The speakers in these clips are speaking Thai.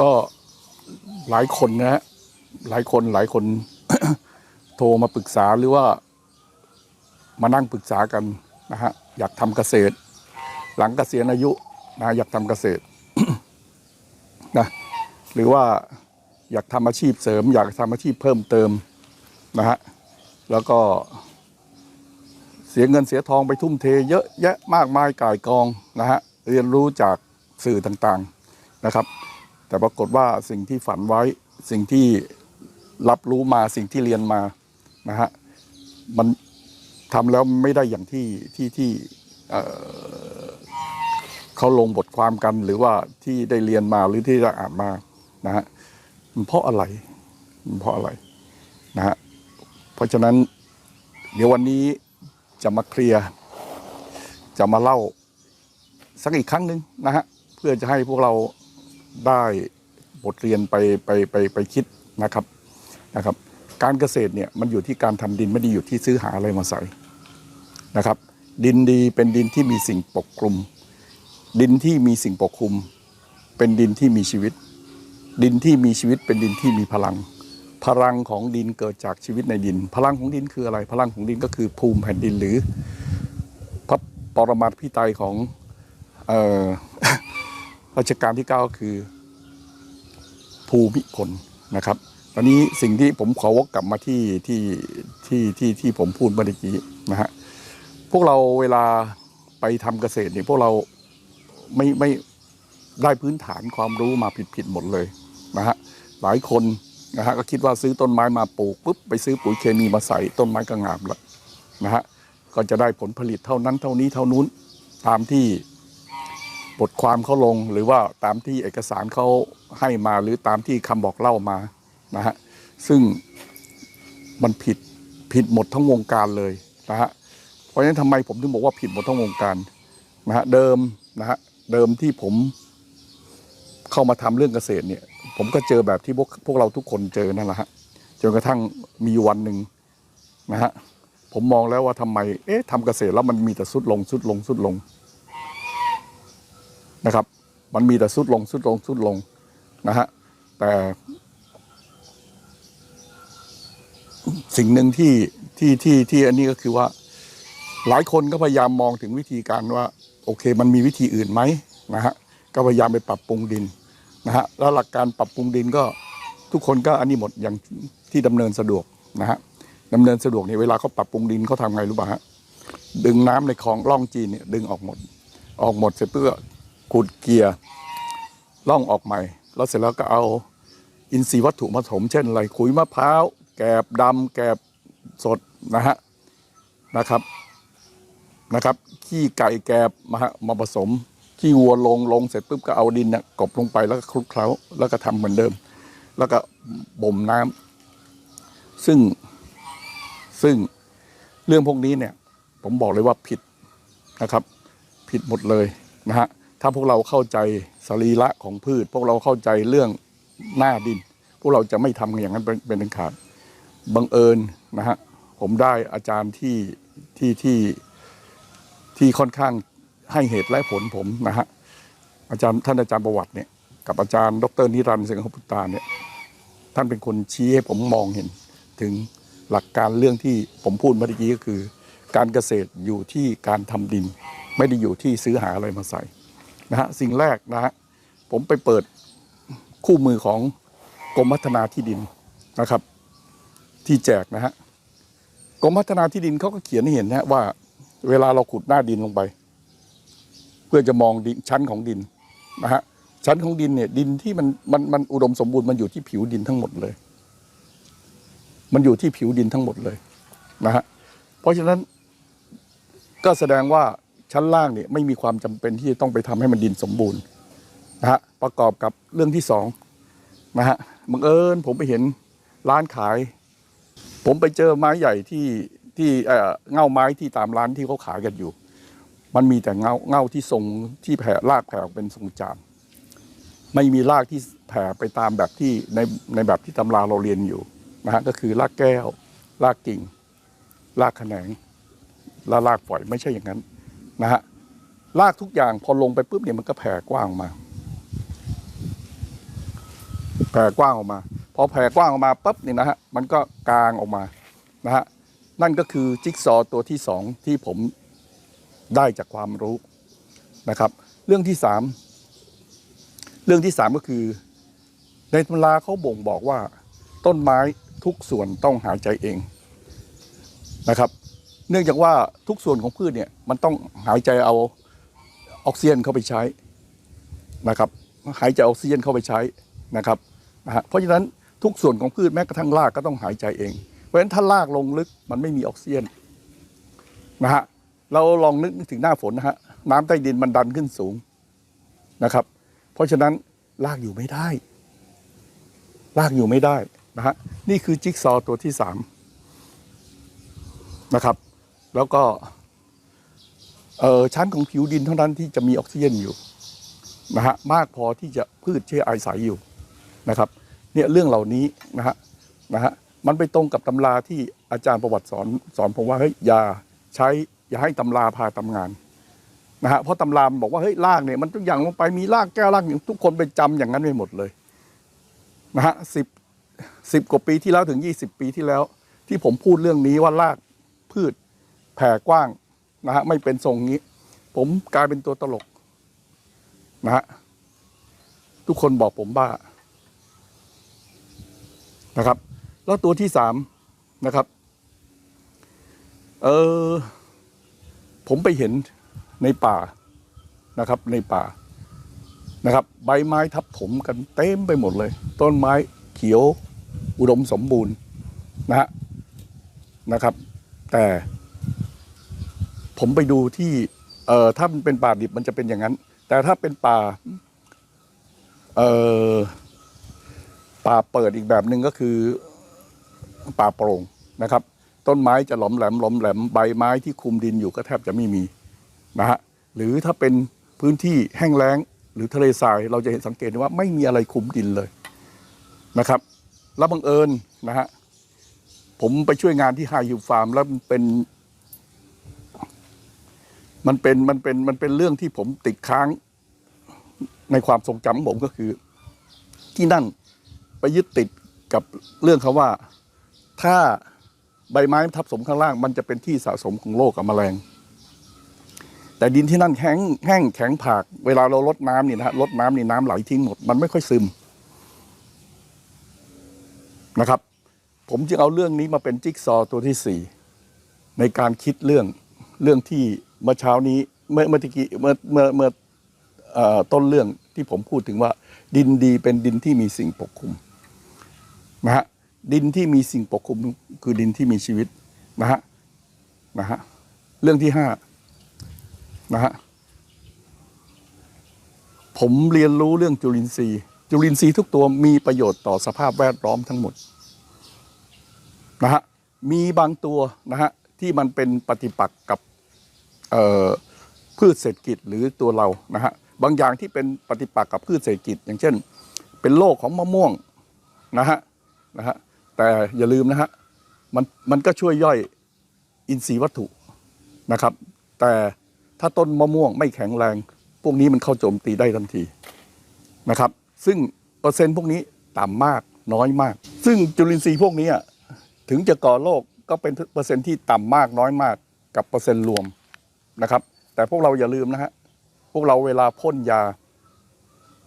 ก็หลายคนนะฮะหลายคนหลายคนโทรมาปรึกษาหรือว่า มานั่งปรึกษากันนะฮะอยากทำเกษตร หลังเกษียณอายุนะอยากทำเกษตรนะหรือว่าอยากทำอาชีพเสริม อยากทำอาชีพเพิ่มเติมนะฮะแล้วก็เสียเงินเสียทองไปทุ่มเท เยอะแยะมากมายก่ายกองนะฮะเรียนรู้จากสื่อต่างๆนะครับ แต่ปรากฏว่าสิ่งที่ฝันไว้สิ่งที่รับรู้มาสิ่งที่เรียนมานะฮะมันทำแล้วไม่ได้อย่างที่ที่ที่เอ่อเขาลงบทความกันหรือว่าที่ได้เรียนมาหรือที่ได้อ่านมานะฮะมันเพราะอะไรมันเพราะอะไรนะฮะเพราะฉะนั้น เดี๋ยววันนี้จะมาเคลียร์จะมาเล่าสักอีกครั้งหนึ่งนะฮะเพื่อจะให้พวกเรา ได้บทเรียนไปไปไปไปคิดนะครับนะครับ การเกษตรเนี่ยมันอยู่ที่การทำดินไม่ได้อยู่ที่ซื้อหาอะไรมาใส่นะครับ ดินดีเป็นดินที่มีสิ่งปกคลุม ดินที่มีสิ่งปกคลุม เป็นดินที่มีชีวิต ดินที่มีชีวิตเป็นดินที่มีพลัง พลังของดินเกิดจากชีวิตในดิน พลังของดินคืออะไร พลังของดินก็คือภูมิแผ่นดินหรือพระปรมาภิไตยของเอ่อ รัชกาลที่ 9 ก็คือภูมิพลนะครับ ตอนนี้สิ่งที่ผมขอวกกลับมาที่ที่ที่ที่ที่ผมพูดเมื่อกี้นะฮะพวกเราเวลาไปทำเกษตรเนี่ยพวกเราไม่ไม่ได้พื้นฐานความรู้มาผิดผิดหมดเลยนะฮะหลายคนนะฮะก็คิดว่าซื้อต้นไม้มาปลูกปุ๊บไปซื้อปุ๋ยเคมีมาใส่ต้นไม้ก็งามล้วนะฮะก็จะได้ผลผลิตเท่านั้นเท่านี้เท่านู้นตามที่ บทความเขาลงหรือว่าตามที่เอกสารเขาให้มาหรือตามที่คำบอกเล่ามานะฮะซึ่งมันผิดผิดหมดทั้งวงการเลยนะฮะเพราะฉะนั้นทำไมผมถึงบอกว่าผิดหมดทั้งวงการนะฮะเดิมนะฮะเดิมที่ผมเข้ามาทำเรื่องเกษตรเนี่ย ผมก็เจอแบบที่พวกพวกเราทุกคนเจอนั่นแหละฮะจนกระทั่งมีวันหนึ่งนะฮะผมมองแล้วว่าทำไมเอ๊ะทำเกษตรแล้วมันมีแต่สุดลงสุดลงสุดลง นะครับ มันมีแต่สุดลงสุดลงสุดลงนะฮะแต่ สิ่งหนึ่งที่ที่ที่ที่อันนี้ก็คือว่า หลายคนก็พยายามมองถึงวิธีการว่า โอเค มันมีวิธีอื่นไหมนะฮะก็พยายามไปปรับปรุงดินนะฮะแล้วหลักการปรับปรุงดินก็ทุกคนก็อันนี้หมดอย่างที่ดำเนินสะดวกนะฮะดำเนินสะดวกเนี่ยเวลาเขาปรับปรุงดินเขาทำไงรู้ป่ะฮะดึงน้ำในคลองล่องจีนเนี่ยดึงออกหมด ออกหมดเสร็จเพื่อ ขุดเกียร์ล่องออกใหม่ แล้วเสร็จแล้วก็เอาอินทรีย์วัตถุมาถมเช่นไรขุยมะพร้าวแกบดำแกบสดนะฮะนะครับนะครับ ขี้ไก่แกบมาฮะมาผสม ขี้วัวลงลงเสร็จปุ๊บก็เอาดินเนี่ยกบลงไปแล้วก็คลุกเคล้าแล้วก็ทำเหมือนเดิม แล้วก็บ่มน้ำซึ่งซึ่งเรื่องพวกนี้เนี่ย ผมบอกเลยว่าผิดนะครับ ผิดหมดเลยนะฮะ ถ้าพวกเราเข้าใจสรีระของพืช พวกเราเข้าใจเรื่องหน้าดิน พวกเราจะไม่ทำอย่างนั้นเป็นเป็นอันขาดบังเอิญนะฮะผมได้อาจารย์ที่ที่ที่ที่ค่อนข้างให้เหตุและผลผมนะฮะอาจารย์ท่านอาจารย์ประวัติเนี่ยกับอาจารย์ ดรนิรันดร์เสงหพุตตาเนี่ยท่านเป็นคนชี้ให้ผมมองเห็น ถึงหลักการเรื่องที่ผมพูดเมื่อกี้ก็คือ การเกษตรอยู่ที่การทำดิน ไม่ได้อยู่ที่ซื้อหาอะไรมาใส่ นะฮะสิ่งแรกนะฮะผมไปเปิดคู่มือของกรมพัฒนาที่ดินนะครับ ที่แจกนะฮะกรมพัฒนาที่ดินเขาก็เขียนให้เห็นนะฮะว่า เวลาเราขุดหน้าดินลงไป เพื่อจะมองดินชั้นของดินนะฮะชั้นของดินเนี่ยดินที่มันมันมันอุดมสมบูรณ์มันอยู่ที่ผิวดินทั้งหมดเลย มันอยู่ที่ผิวดินทั้งหมดเลยนะฮะเพราะฉะนั้นก็แสดงว่า ชั้นล่างเนี่ยไม่มีความจำเป็นที่จะต้องไปทำให้มันดินสมบูรณ์นะฮะประกอบกับเรื่องที่สองนะฮะบังเอิญผมไปเห็นร้านขาย ผมไปเจอไม้ใหญ่ที่ที่เอ่อเง่าไม้ที่ตามร้านที่เขาขายกันอยู่ มันมีแต่เงาเง่าที่ทรงที่แผ่รากแผ่ออกเป็นทรงจานไม่มีรากที่แผ่ไปตามแบบที่ในในแบบที่ตำราเราเรียนอยู่นะฮะก็คือรากแก้ว รากกิ่ง รากแขนงและรากฝอยไม่ใช่อย่างนั้น นะฮะรากทุกอย่างพอลงไปปุ๊บเนี่ยมันก็แผ่กว้างมา แผ่กว้างออกมา พอแผ่กว้างออกมาปั๊บเนี่ยนะฮะมันก็กลางออกมานะฮะนั่นก็คือจิ๊กซอว์ตัวที่สองที่ผมได้จากความรู้นะครับ เรื่องที่สามเรื่องที่สามก็คือ ในตำราเขาบ่งบอกว่า ต้นไม้ทุกส่วนต้องหายใจเองนะครับ เนื่องจากว่าทุกส่วนของพืชเนี่ยมันต้องหายใจเอาออกซิเจนเข้าไปใช้นะครับ หายใจออกซิเจนเข้าไปใช้นะครับนะฮะเพราะฉะนั้นทุกส่วนของพืชแม้กระทั่งรากก็ต้องหายใจเอง เพราะฉะนั้นถ้ารากลงลึกมันไม่มีออกซิเจนนะฮะเราลองนึกถึงหน้าฝนนะฮะน้ำใต้ดินมันดันขึ้นสูงนะครับ เพราะฉะนั้นรากอยู่ไม่ได้ รากอยู่ไม่ได้นะฮะนี่คือจิ๊กซอว์ตัวที่สามนะครับ แล้วก็เออชั้นของผิวดินเท่านั้นที่จะมีออกซิเจนอยู่นะฮะมากพอที่จะพืชใช้อาศัยอยู่นะครับเนี่ยเรื่องเหล่านี้นะฮะนะฮะมันไปตรงกับตำราที่อาจารย์ประวัติสอนสอนผมว่าเฮ้ยอย่าใช้อย่าให้ตำราพาทำงานนะฮะเพราะตำรามบอกว่าเฮ้ยรากเนี่ยมันทุกอย่างลงไปมีรากแก้วรากอย่างทุกคนไปจำอย่างนั้นไปหมดเลยนะฮะสิบสิบกว่าปีที่แล้วถึงยี่สิบปีที่แล้ว ที่ผมพูดเรื่องนี้ว่ารากพืช แผ่กว้างนะฮะไม่เป็นทรงนี้ ผมกลายเป็นตัวตลกนะฮะทุกคนบอกผมบ้านะครับ แล้วตัวที่สามนะครับ เออผมไปเห็นในป่านะครับ ในป่านะครับ ใบไม้ทับถมกันเต็มไปหมดเลย ต้นไม้เขียวอุดมสมบูรณ์นะฮะนะครับ แต่ ผมไปดูที่เอ่อถ้ามันเป็นป่าดิบมันจะเป็นอย่างนั้น แต่ถ้าเป็นป่าเอ่อป่าเปิดอีกแบบหนึ่งก็คือป่าโปร่งนะครับ ต้นไม้จะหลอมแหลมหลอมแหลมใบไม้ที่คุมดินอยู่ก็แทบจะไม่มีนะฮะหรือถ้าเป็นพื้นที่แห้งแล้ง หรือทะเลทรายเราจะเห็นสังเกตได้ว่าไม่มีอะไรคุมดินเลยนะครับ แล้วบังเอิญนะฮะผมไปช่วยงานที่ไฮฮิวฟาร์มแล้วเป็น มันเป็นมันเป็นมันเป็นเรื่องที่ผมติดค้างในความทรงจำของผมก็คือ ที่นั่นไปยึดติดกับเรื่องคาว่า ถ้าใบไม้ทับสมข้างล่าง มันจะเป็นที่สะสมของโรคกับแมลง แต่ดินที่นั่นแห้งแห้งแข็งผาก เวลาเราลดน้ำนี่นะฮะลดน้ำนี่น้ำไหลทิ้งหมด มันไม่ค่อยซึมนะครับ ผมจึงเอาเรื่องนี้มาเป็นจิ๊กซอว์ตัวที่สี่ในการคิดเรื่องเรื่องที่ เมื่อเช้านี้เมื่อเมื่อตะกี้เมื่อเมื่อเมื่อต้นเรื่องที่ผมพูดถึงว่า ดินดีเป็นดินที่มีสิ่งปกคลุมนะฮะดินที่มีสิ่งปกคลุมคือดินที่มีชีวิตนะฮะนะฮะเรื่องที่ห้านะฮะผมเรียนรู้เรื่องจุลินทรีย์ จุลินทรีย์ทุกตัวมีประโยชน์ต่อสภาพแวดล้อมทั้งหมดนะฮะมีบางตัวนะฮะที่มันเป็นปฏิปักษ์กับ พืชเศรษฐกิจหรือตัวเรานะฮะบางอย่างที่เป็นปฏิปักษ์กับพืชเศรษฐกิจ อย่างเช่น เป็นโรคของมะม่วงนะฮะนะฮะแต่อย่าลืมนะฮะมันมันก็ช่วยย่อยอินทรีย์วัตถุนะครับ แต่ถ้าต้นมะม่วงไม่แข็งแรง พวกนี้มันเข้าโจมตีได้ทันทีนะครับ ซึ่งเปอร์เซ็นต์พวกนี้ต่ำมากน้อยมาก ซึ่งจุลินทรีย์พวกนี้ถึงจะก่อโรคก็เป็นเปอร์เซ็นต์ที่ต่ำมากน้อยมากกับเปอร์เซ็นต์รวม นะครับ แต่พวกเราอย่าลืมนะฮะพวกเราเวลาพ่นยา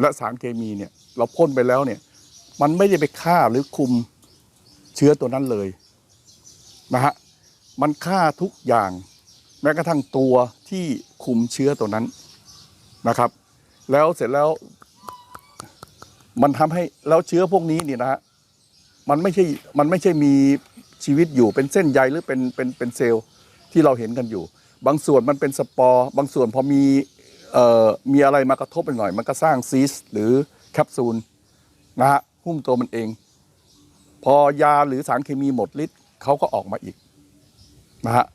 และสารเคมีเนี่ย เราพ่นไปแล้วเนี่ย มันไม่ได้ไปฆ่าหรือคุมเชื้อตัวนั้นเลยนะฮะมันฆ่าทุกอย่าง แม้กระทั่งตัวที่คุมเชื้อตัวนั้นนะครับ แล้วเสร็จแล้ว มันทำให้แล้วเชื้อพวกนี้เนี่ยนะฮะมันไม่ใช่มันไม่ใช่มีชีวิตอยู่เป็นเส้นใยหรือเป็นเป็นเป็นเซลล์ที่เราเห็นกันอยู่ บางส่วนมันเป็นสปอร์ บางส่วนพอมีออมีอะไรมากระทบไปหน่อย มันก็สร้างซีสหรือแคปซูลนะฮะหุ้มตัวมันเอง พอยาหรือสารเคมีหมดฤทธิ์เขาก็ออกมาอีกนะฮะ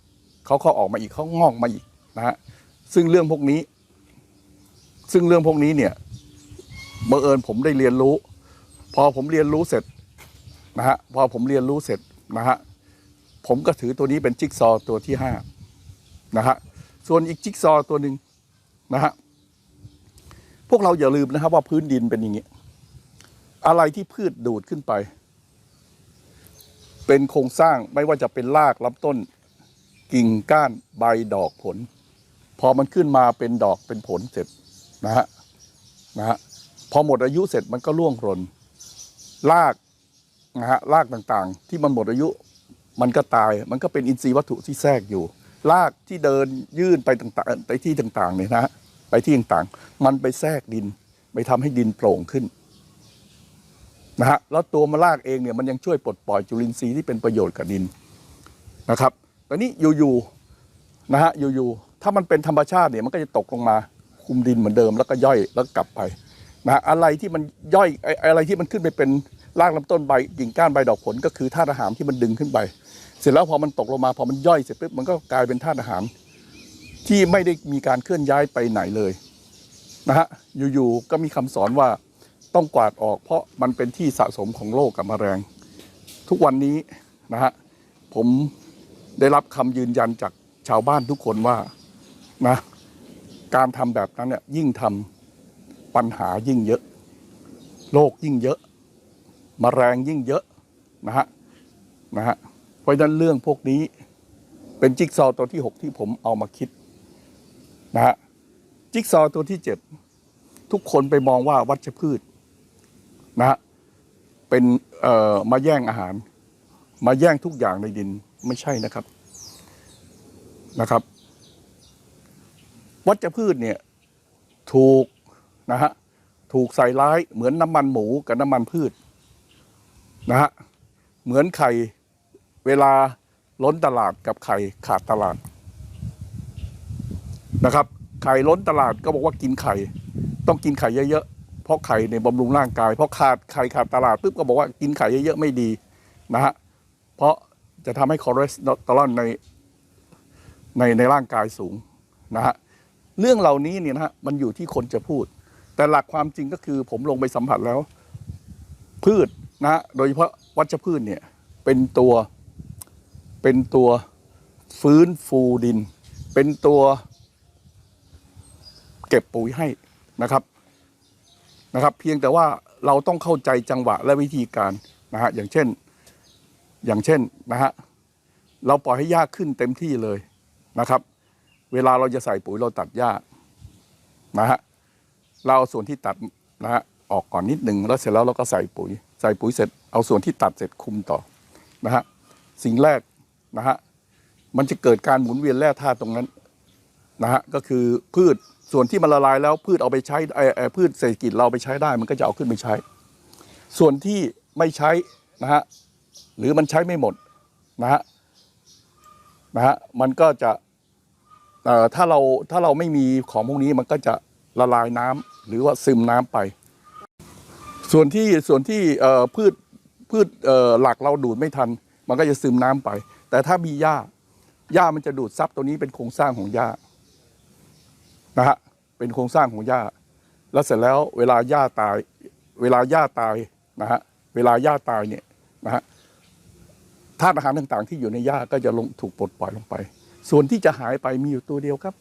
เขาก็ออกมาอีกเขางอกมาอีกนะฮะซึ่งเรื่องพวกนี้ ซึ่งเรื่องพวกนี้เนี่ยบังเอิญผมได้เรียนรู้ พอผมเรียนรู้เสร็จนะฮะพอผมเรียนรู้เสร็จนะฮะผมก็ถือตัวนี้เป็นจิ๊กซอว์ตัวที่ห้า นะฮะส่วนอีกจิ๊กซอว์ตัวหนึ่งนะฮะพวกเราอย่าลืมนะครับว่าพื้นดินเป็นอย่างนี้ อะไรที่พืชดูดขึ้นไป เป็นโครงสร้างไม่ว่าจะเป็นรากลำต้น กิ่งก้านใบดอกผล พอมันขึ้นมาเป็นดอกเป็นผลเสร็จนะฮะนะฮะพอหมดอายุเสร็จมันก็ร่วงหล่นรากนะฮะรากต่างๆ ที่มันหมดอายุมันก็ตาย มันก็เป็นอินทรีย์วัตถุที่แทรกอยู่ รากที่เดินยื่นไปต่างๆไปที่ต่างๆเนี่ยนะฮะไปที่ต่างๆ มันไปแทรกดิน ไปทำให้ดินโปร่งขึ้นนะฮะแล้วตัวมะรากเองเนี่ยมันยังช่วยปลดปล่อยจุลินทรีย์ที่เป็นประโยชน์กับดินนะครับตอนนี้อยู่ๆนะฮะอยู่ๆถ้ามันเป็นธรรมชาติเนี่ยมันก็จะตกลงมาคุมดินเหมือนเดิมแล้วก็ย่อยแล้วกลับไปนะอะไรที่มันย่อยอะไรที่มันขึ้นไปเป็นรากลำต้นใบกิ่งก้านใบดอกผลก็คือธาตุอาหารที่มันดึงขึ้นไป เสร็จแล้วพอมันตกลงมาพอมันย่อยเสร็จปุ๊บมันก็กลายเป็นธาตุอาหาร ที่ไม่ได้มีการเคลื่อนย้ายไปไหนเลยนะฮะอยู่ๆก็มีคำสอนว่าต้องกวาดออก เพราะมันเป็นที่สะสมของโรคกับแมลงทุกวันนี้นะฮะผมได้รับคำยืนยันจากชาวบ้านทุกคนว่านะการทำแบบนั้นเนี่ยยิ่งทำปัญหายิ่งเยอะโรคยิ่งเยอะมแมลงยิ่งเยอะนะฮะนะฮะ ราะฉะนั้นเรื่องพวกนี้เป็นจิ๊กซอตัวที่ 6 ที่ผมเอามาคิดนะฮะจิ๊กซอตัวที่ 7 ทุกคนไปมองว่าวัชพืชนะฮะเป็นเอ่อมาแย่งอาหาร มาแย่งทุกอย่างในดินไม่ใช่นะครับนะครับ วัชพืชเนี่ยถูกนะฮะถูกใส่ร้ายเหมือนน้ำมันหมูกับน้ำมันพืชนะฮะเหมือนไข่ เวลาล้นตลาดกับไข่ขาดตลาดนะครับ ไข่ล้นตลาดก็บอกว่ากินไข่ ต้องกินไข่เยอะๆเพราะไข่ในบำรุงร่างกายเพราะขาดไข่ขาดตลาดปุ๊บก็บอกว่ากินไข่เยอะๆไม่ดีนะฮะเพราะจะทำให้คอเลสเตอรอลในในในร่างกายสูงนะฮะเรื่องเหล่านี้เนี่ยนะฮะมันอยู่ที่คนจะพูด แต่หลักความจริงก็คือผมลงไปสัมผัสแล้ว พืชนะฮะโดยเฉพาะวัชพืชเนี่ยเป็นตัว เป็นตัวฟื้นฟูดิน เป็นตัวเก็บปุ๋ยให้นะครับนะครับ เพียงแต่ว่าเราต้องเข้าใจจังหวะและวิธีการนะฮะอย่างเช่นอย่างเช่นนะฮะเราปล่อยให้หญ้าขึ้นเต็มที่เลยนะครับ เวลาเราจะใส่ปุ๋ยเราตัดหญ้านะฮะเราเอาส่วนที่ตัดนะฮะออกก่อนนิดหนึ่งแล้วเสร็จแล้วเราก็ใส่ปุ๋ย ใส่ปุ๋ยเสร็จเอาส่วนที่ตัดเสร็จคุมต่อนะฮะสิ่งแรก นะฮะมันจะเกิดการหมุนเวียนแร่ธาตุตรงนั้นนะฮะก็คือพืชส่วนที่มันละลายแล้วพืชเอาไปใช้ไอ้พืชเศรษฐกิจเราไปใช้ได้ มันก็จะเอาขึ้นไปใช้ ส่วนที่ไม่ใช้นะฮะหรือมันใช้ไม่หมดนะฮะนะฮะมันก็จะเอ่อถ้าเราถ้าเราไม่มีของพวกนี้มันก็จะละลายน้ำหรือว่าซึมน้ำไป ส่วนที่ส่วนที่เอ่อพืชพืชเอ่อหลักเราดูดไม่ทัน มันก็จะซึมน้ำไป แต่ถ้ามีหญ้าหญ้ามันจะดูดซับตัวนี้เป็นโครงสร้างของหญ้านะฮะเป็นโครงสร้างของหญ้า แล้วเสร็จแล้วเวลาหญ้าตาย เวลาหญ้าตายนะฮะเวลาหญ้าตายเนี่ยนะฮะธาตุอาหารต่างๆ ที่อยู่ในหญ้าก็จะลงถูกปลดปล่อยลงไป ส่วนที่จะหายไปมีอยู่ตัวเดียวครับ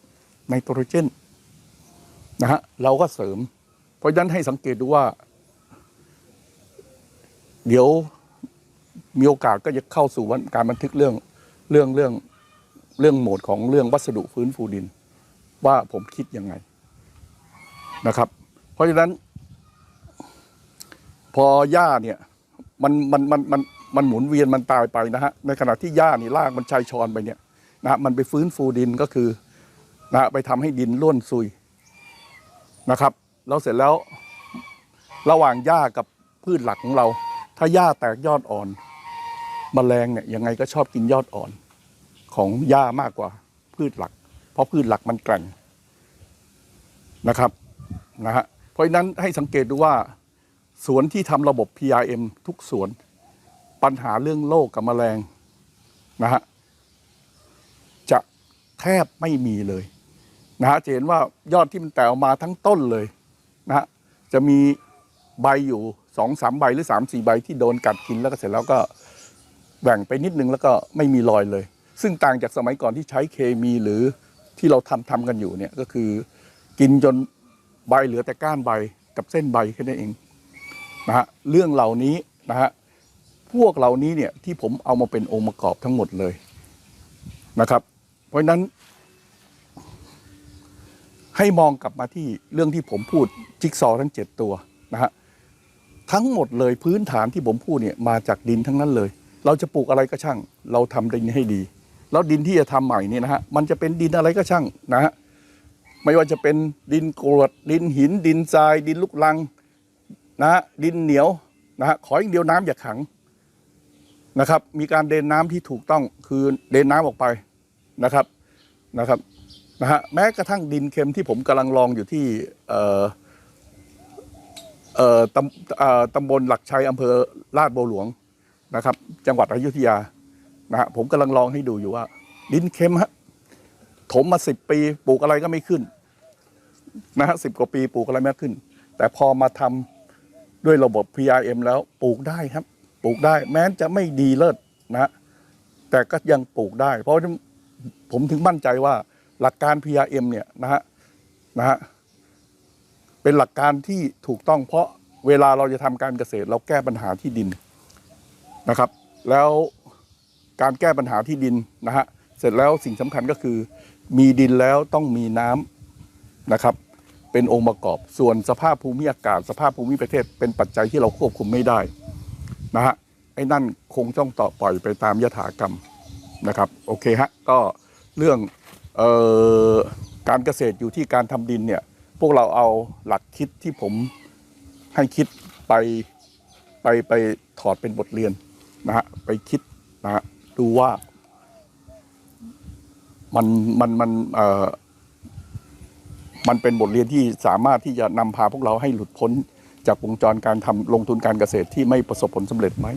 ไนโตรเจนนะฮะเราก็เสริม เพราะฉะนั้นให้สังเกตดูว่า เดี๋ยว มีโอกาสก็จะเข้าสู่การบันทึกเรื่องเรื่องเรื่องเรื่องโหมดของเรื่องวัสดุฟื้นฟูดิน ว่าผมคิดยังไงนะครับ เพราะฉะนั้น พอหญ้าเนี่ยมันมันมันมันมันหมุนเวียนมันตายไปนะฮะในขณะที่หญ้านี่รากมันชัยชอนไปเนี่ยนะฮะมันไปฟื้นฟูดินก็คือนะฮะไปทำให้ดินร่วนซุยนะครับแล้วเสร็จแล้วระหว่างหญ้ากับพืชหลักของเรา ถ้าหญ้าแตกยอดอ่อน มแมลงเนี่ยยังไงก็ชอบกินยอดอ่อนของหญ้ามากกว่าพืชหลัก เพราะพืชหลักมันแกร่งนะครับนะฮะเพราะฉะนั้นให้สังเกตดูว่าสวนที่ทำระบบ PRM ทุกสวน ปัญหาเรื่องโรคกับแมลงนะฮะจะแทบไม่มีเลยนะฮะจะเห็นว่ายอดที่มันแตกออกมาทั้งต้นเลยนะฮะจะมีใบอยู่สองสามใบหรือสามสี่ใบที่โดนกัดกินแล้วก็เสร็จแล้วก็ แบ่งไปนิดนึงแล้วก็ไม่มีรอยเลย ซึ่งต่างจากสมัยก่อนที่ใช้เคมีหรือที่เราทำทำกันอยู่เนี่ยก็คือกินจนใบเหลือแต่ก้านใบกับเส้นใบแค่นั้นเองนะฮะเรื่องเหล่านี้นะฮะพวกเหล่านี้เนี่ยที่ผมเอามาเป็นองค์ประกอบทั้งหมดเลยนะครับ เพราะฉะนั้น ให้มองกลับมาที่เรื่องที่ผมพูดจิ๊กซอทั้งเจ็ดตัวนะฮะทั้งหมดเลยพื้นฐานที่ผมพูดเนี่ยมาจากดินทั้งนั้นเลย เราจะปลูกอะไรก็ช่าง เราทำดินให้ดี แล้วดินที่จะทำใหม่นี่นะฮะมันจะเป็นดินอะไรก็ช่างนะฮะไม่ว่าจะเป็นดินกรวดดินหิน ดินทราย ดินลูกลังนะฮะดินเหนียวนะฮะขออย่างเดียวน้ำอย่าขังนะครับ มีการเดินน้ำที่ถูกต้องคือเดินน้ำออกไปนะครับนะครับนะฮะแม้กระทั่งดินเค็มที่ผมกำลังลองอยู่ที่เอ่อเอ่อตำเอ่อตำบลหลักชัยอำเภอลาดบัวหลวง นะครับ จังหวัดอยุธยานะฮะผมกำลังลองให้ดูอยู่ว่า ดินเค็มฮะถมมาสิบปีปลูกอะไรก็ไม่ขึ้นนะฮะสิบกว่าปีปลูกอะไรไม่ขึ้น แต่พอมาทำด้วยระบบ PRM แล้วปลูกได้ครับ ปลูกได้ แม้จะไม่ดีเลิศนะ แต่ก็ยังปลูกได้ เพราะผมถึงมั่นใจว่าหลักการ PRM เนี่ยนะฮะนะฮะเป็นหลักการที่ถูกต้องเพราะเวลาเราจะทำการเกษตร เราแก้ปัญหาที่ดิน นะครับ แล้วการแก้ปัญหาที่ดินนะฮะเสร็จแล้วสิ่งสำคัญก็คือ มีดินแล้วต้องมีน้ำนะครับ เป็นองค์ประกอบส่วนสภาพภูมิอากาศ สภาพภูมิประเทศ เป็นปัจจัยที่เราควบคุมไม่ได้นะฮะไอ้นั่นคงต้องต่อปล่อยไปตามยถากรรมนะครับโอเคฮะก็เรื่องออการเกษตรอยู่ที่การทำดินเนี่ยพวกเราเอาหลักคิดที่ผมให้คิดไปไปไปถอดเป็นบทเรียน นะฮะไปคิดนะฮะดูว่ามันมันมันเอ่อมันเป็นบทเรียนที่สามารถที่จะนำพาพวกเราให้หลุดพ้นจากวงจรการทำลงทุนการเกษตรที่ไม่ประสบผลสำเร็จไหม